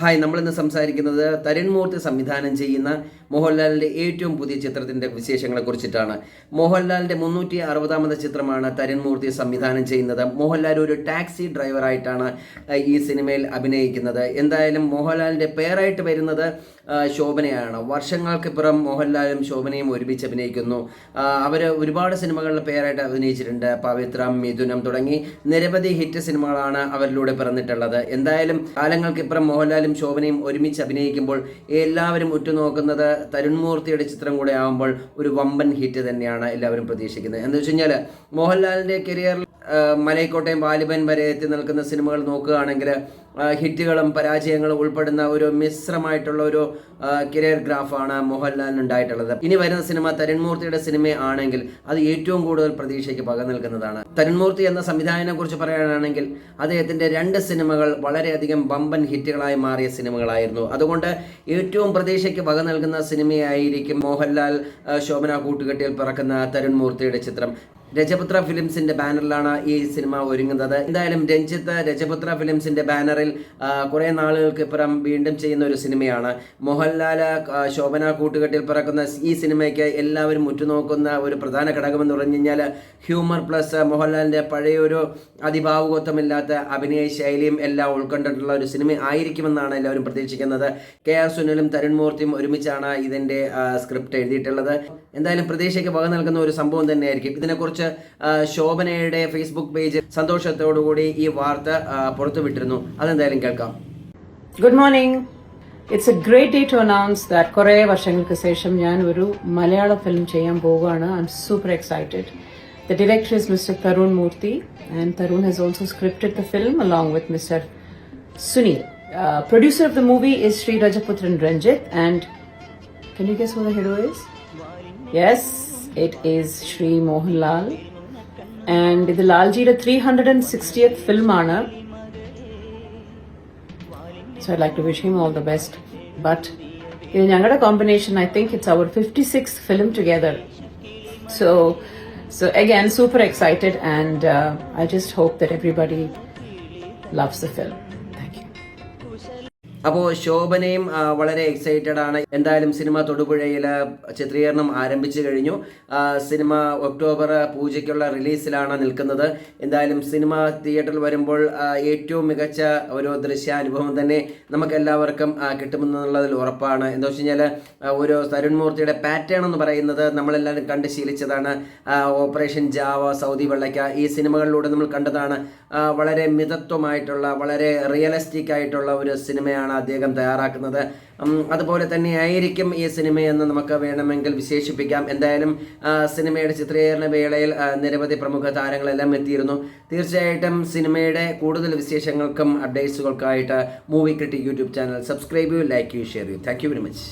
Hi നമ്മളിന്ന് സംസാരിക്കുന്നത് തരുൺമൂർത്തി സംവിധാനം ചെയ്യുന്ന മോഹൻലാലിന്റെ ഏറ്റവും പുതിയ ചിത്രത്തിന്റെ വിശേഷങ്ങളെ കുറിച്ചിട്ടാണ്. മോഹൻലാലിന്റെ മുന്നൂറ്റി അറുപതാമത് ചിത്രമാണ് തരുൺമൂർത്തി സംവിധാനം ചെയ്യുന്നത്. മോഹൻലാൽ ഒരു ടാക്സി ഡ്രൈവറായിട്ടാണ് ഈ സിനിമയിൽ അഭിനയിക്കുന്നത്. എന്തായാലും മോഹൻലാലിന്റെ പേരായിട്ട് വരുന്നത് അഹ്, വർഷങ്ങൾക്ക് ഇപ്പുറം മോഹൻലാലും ശോഭനയും ഒരുമിച്ച് അഭിനയിക്കുന്നു. അവർ ഒരുപാട് സിനിമകളിൽ പേരായിട്ട് അഭിനയിച്ചിട്ടുണ്ട്. പവിത്രം മിഥുനം തുടങ്ങി നിരവധി ഹിറ്റ് സിനിമകളാണ് അവരിലൂടെ പിറന്നിട്ടുള്ളത്. എന്തായാലും കാലങ്ങൾക്കിപ്പുറം മോഹൻലാലും ശോഭനയും ഒരുമിച്ച് അഭിനയിക്കുമ്പോൾ എല്ലാവരും ഉറ്റുനോക്കുന്നത് തരുൺമൂർത്തിയുടെ ചിത്രം കൂടെ ആകുമ്പോൾ ഒരു വമ്പൻ ഹിറ്റ് തന്നെയാണ് എല്ലാവരും പ്രതീക്ഷിക്കുന്നത്. എന്ന് വെച്ച് കഴിഞ്ഞാൽ മോഹൻലാലിന്റെ കരിയറിൽ മലയക്കോട്ടയും വാലിബൻ വരെ എത്തി നിൽക്കുന്ന സിനിമകൾ നോക്കുകയാണെങ്കിൽ ഹിറ്റുകളും പരാജയങ്ങളും ഉൾപ്പെടുന്ന ഒരു മിശ്രമായിട്ടുള്ള ഒരു കരിയർ ഗ്രാഫാണ് മോഹൻലാലിന് ഉണ്ടായിട്ടുള്ളത് ഇനി വരുന്ന സിനിമ തരുൺമൂർത്തിയുടെ സിനിമ ആണെങ്കിൽ അത് ഏറ്റവും കൂടുതൽ പ്രതീക്ഷയ്ക്ക് പക നൽകുന്നതാണ് തരുൺമൂർത്തി എന്ന സംവിധായകനെ കുറിച്ച് പറയുകയാണെങ്കിൽ അദ്ദേഹത്തിന്റെ രണ്ട് സിനിമകൾ വളരെയധികം ബമ്പൻ ഹിറ്റുകളായി മാറിയ സിനിമകളായിരുന്നു. അതുകൊണ്ട് ഏറ്റവും പ്രതീക്ഷയ്ക്ക് വക നൽകുന്ന സിനിമയായിരിക്കും മോഹൻലാൽ ശോഭന കൂട്ടുകെട്ടിൽ പിറക്കുന്ന തരുൺമൂർത്തിയുടെ ചിത്രം. രജപുത്ര ഫിലിംസിന്റെ ബാനറിലാണ് ഈ സിനിമ ഒരുങ്ങുന്നത്. എന്തായാലും രഞ്ജിത്ത് രജപുത്ര ഫിലിംസിന്റെ ബാനറിൽ കുറെ നാളുകൾക്ക് ഇപ്പുറം വീണ്ടും ചെയ്യുന്ന ഒരു സിനിമയാണ്. മോഹൻലാൽ ശോഭന കൂട്ടുകെട്ടിൽ പിറക്കുന്ന ഈ സിനിമയ്ക്ക് എല്ലാവരും ഉറ്റുനോക്കുന്ന ഒരു പ്രധാന ഘടകമെന്ന് പറഞ്ഞു കഴിഞ്ഞാൽ ഹ്യൂമർ പ്ലസ് മോഹൻലാലിന്റെ പഴയൊരു അതിഭാവുകത്വമില്ലാത്ത അഭിനയ ശൈലിയും എല്ലാം ഉൾക്കൊണ്ടിട്ടുള്ള ഒരു സിനിമ ആയിരിക്കുമെന്നാണ് എല്ലാവരും പ്രതീക്ഷിക്കുന്നത്. കെ ആർ സുനിലും തരുൺമൂർത്തിയും ഒരുമിച്ചാണ് ഇതിന്റെ സ്ക്രിപ്റ്റ് എഴുതിയിട്ടുള്ളത്. എന്തായാലും പ്രതീക്ഷയ്ക്ക് വക നൽകുന്ന ഒരു സംഭവം തന്നെയായിരിക്കും. ഇതിനെക്കുറിച്ച് ആ, ശോഭനയുടെ ഫേസ്ബുക്ക് പേജ് സന്തോഷത്തോടുകൂടി ഈ വാർത്ത പുറത്തുവിട്ടിരുന്നു. അതെന്തായാലും കേൾക്കാം. Good morning it's a great day to announce that കുറേ വർഷങ്ങൾക്ക് ശേഷം ഞാൻ ഒരു മലയാള ഫിലിം ചെയ്യാൻ പോവുകയാണ്. I'm super excited the director is mister Tarun Moorthy and Tarun has also scripted the film along with mister Sunil producer of the movie is Sri Rajaputhran Ranjith and can you guess who the hero is yes It is Shri Mohanlal and ഇത് ലാൽജിയുടെ three hundred and sixtieth ഫിലിമാണ് So I'd like to wish him all the best. But in Yangada combination, I think it's our 56th film together. So, so again, super excited, and uh, I just hope that everybody loves the film. അപ്പോൾ ശോഭനയും വളരെ excited ആണ്. എന്തായാലും cinema തൊടുപുഴയിൽ ചിത്രീകരണം ആരംഭിച്ചു കഴിഞ്ഞു. Cinema October പൂജയ്ക്കുള്ള റിലീസിലാണ് നിൽക്കുന്നത്. എന്തായാലും സിനിമ തിയേറ്ററിൽ വരുമ്പോൾ ഏറ്റവും മികച്ച ഒരു ദൃശ്യാനുഭവം തന്നെ നമുക്ക് എല്ലാവർക്കും കിട്ടുമെന്നുള്ളതിൽ ഉറപ്പാണ്. എന്താ വെച്ച് കഴിഞ്ഞാൽ ഒരു തരുൺമൂർത്തിയുടെ പാറ്റേൺ എന്ന് പറയുന്നത് നമ്മളെല്ലാവരും കണ്ട് ശീലിച്ചതാണ്. ഓപ്പറേഷൻ ജാവ സൗദി വെള്ളയ്ക്ക ഈ സിനിമകളിലൂടെ നമ്മൾ കണ്ടതാണ്. വളരെ മിതത്വമായിട്ടുള്ള വളരെ റിയലിസ്റ്റിക് ആയിട്ടുള്ള ഒരു സിനിമയാണ് അദ്ദേഹം തയ്യാറാക്കുന്നത്. അതുപോലെ തന്നെ ആയിരിക്കും ഈ സിനിമയെന്ന് നമുക്ക് വേണമെങ്കിൽ വിശേഷിപ്പിക്കാം. എന്തായാലും സിനിമയുടെ ചിത്രീകരണ വേളയിൽ നിരവധി പ്രമുഖ താരങ്ങളെല്ലാം എത്തിയിരുന്നു. തീർച്ചയായിട്ടും സിനിമയുടെ കൂടുതൽ വിശേഷങ്ങൾക്കും അപ്ഡേറ്റ്സുകൾക്കായിട്ട് movie critic YouTube channel subscribe ചെയ്യൂ ലൈക്ക് ചെയ്യൂ ഷെയർ ചെയ്യൂ. Thank you very much